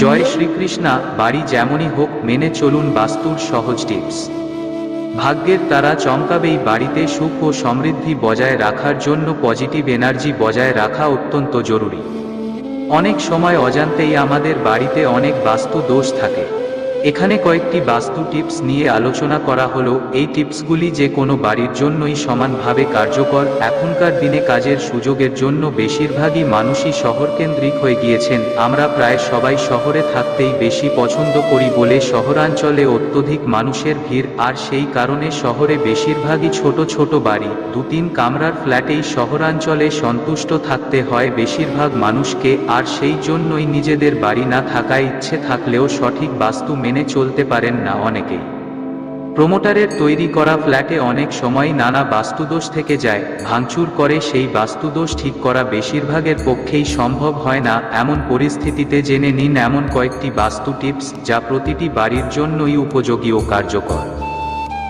জয় শ্রীকৃষ্ণা, বাড়ি যেমনই হোক, মেনে চলুন বাস্তুর সহজ টিপস। ভাগ্যের তারা চমকাবেই বাড়িতে সুখ ও সমৃদ্ধি বজায় রাখার জন্য পজিটিভ এনার্জি বজায় রাখা অত্যন্ত জরুরি। অনেক সময় অজান্তেই আমাদের বাড়িতে অনেক বাস্তু দোষ থাকে। এখানে কয়েকটি বাস্তু টিপস নিয়ে আলোচনা করা হলো। এই টিপসগুলি যে কোনো বাড়ির জন্যই সমানভাবে কার্যকর। এখনকার দিনে কাজের সুযোগের জন্য বেশিরভাগই মানুষই শহরকেন্দ্রিক হয়ে গিয়েছেন। আমরা প্রায় সবাই শহরে থাকতেই বেশি পছন্দ করি বলে শহরাঞ্চলে অত্যধিক মানুষের ভিড়, আর সেই কারণে শহরে বেশিরভাগই ছোট ছোট বাড়ি। দু তিন কামরার ফ্ল্যাটেই শহরাঞ্চলে সন্তুষ্ট থাকতে হয় বেশিরভাগ মানুষকে, আর সেই জন্যই নিজেদের বাড়ি না থাকায় ইচ্ছে থাকলেও সঠিক বাস্তু মেনে চলতে পারেন না অনেকেই। প্রমোটারের তৈরি করা ফ্ল্যাটে অনেক সময় নানা বাস্তুদোষ থেকে যায়, ভাঙচুর করে সেই বাস্তুদোষ ঠিক করা বেশিরভাগের পক্ষেই সম্ভব হয় না, এমন পরিস্থিতিতে জেনে নিন এমন কয়েকটি বাস্তু টিপস যা প্রতিটি বাড়ির জন্যই উপযোগী ও কার্যকর।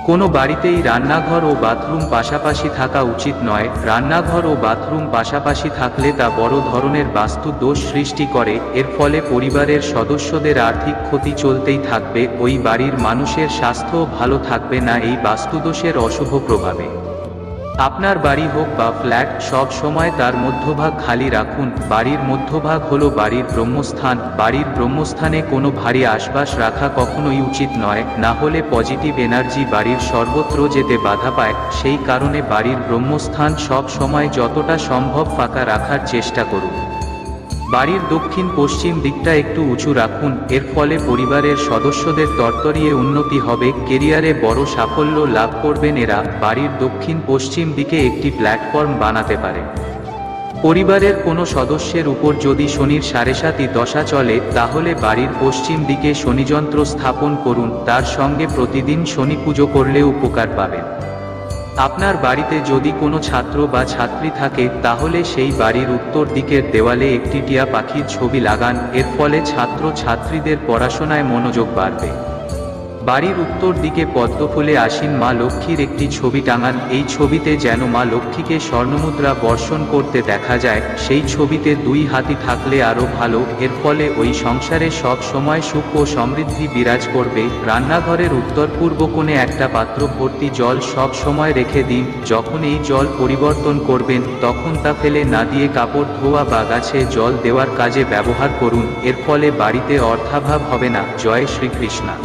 কোনো বাড়িতেই রান্নাঘর ও বাথরুম পাশাপাশি থাকা উচিত নয়। রান্নাঘর ও বাথরুম পাশাপাশি থাকলে তা বড় ধরনের বাস্তু দোষ সৃষ্টি করে, এর ফলে পরিবারের সদস্যদের আর্থিক ক্ষতি চলতেই থাকবে। ওই বাড়ির মানুষের স্বাস্থ্যও ভালো থাকবে না, এই বাস্তুদোষের অশুভ প্রভাবে। আপনার বাড়ি হোক বা ফ্ল্যাট, সব সময় তার মধ্যভাগ খালি রাখুন। বাড়ির মধ্যভাগ হল বাড়ির ব্রহ্মস্থান। বাড়ির ব্রহ্মস্থানে কোনো ভারী আশপাশ রাখা কখনোই উচিত নয়। না হলে পজিটিভ এনার্জি বাড়ির সর্বত্র যেতে বাধা পায়। সেই কারণে বাড়ির ব্রহ্মস্থান সব সময় যতটা সম্ভব ফাঁকা রাখার চেষ্টা করুন। বাড়ির দক্ষিণ পশ্চিম দিকটা একটু উঁচু রাখুন, এর ফলে পরিবারের সদস্যদের তরতরিয়ে উন্নতি হবে, কেরিয়ারে বড় সাফল্য লাভ করবেন এরা, বাড়ির দক্ষিণ পশ্চিম দিকে একটি প্ল্যাটফর্ম বানাতে পারে। পরিবারের কোনো সদস্যের উপর যদি শনির সাড়ে সাতই দশা চলে, তাহলে বাড়ির পশ্চিম দিকে শনিযন্ত্র স্থাপন করুন, তার সঙ্গে প্রতিদিন শনি পুজো করলে উপকার পাবেন। আপনার বাড়িতে যদি কোনো ছাত্র বা ছাত্রী থাকে, তাহলে সেই বাড়ির উত্তর দিকের দেওয়ালে একটি টিয়া পাখির ছবি লাগান, এর ফলে ছাত্র ছাত্রীদের পড়াশোনায় মনোযোগ বাড়বে। বাড়ির উত্তর দিকে পদ্মফুলে আসীন মা লক্ষ্মীর একটি ছবি টাঙান। এই ছবিতে যেন মা লক্ষ্মীকে স্বর্ণমুদ্রা বর্ষণ করতে দেখা যায়, সেই ছবিতে দুই হাতি থাকলে আরও ভালো। এর ফলে ওই সংসারে সব সময় সুখ ও সমৃদ্ধি বিরাজ করবে। রান্নাঘরের উত্তর পূর্ব কোণে একটা পাত্র ভর্তি জল সব সময় রেখে দিন। যখন এই জল পরিবর্তন করবেন, তখন তা ফেলে না দিয়ে কাপড়, ধোয়া বা গাছে জল দেওয়ার কাজে ব্যবহার করুন। এর ফলে বাড়িতে অর্থাভাব হবে না। জয় শ্রীকৃষ্ণা।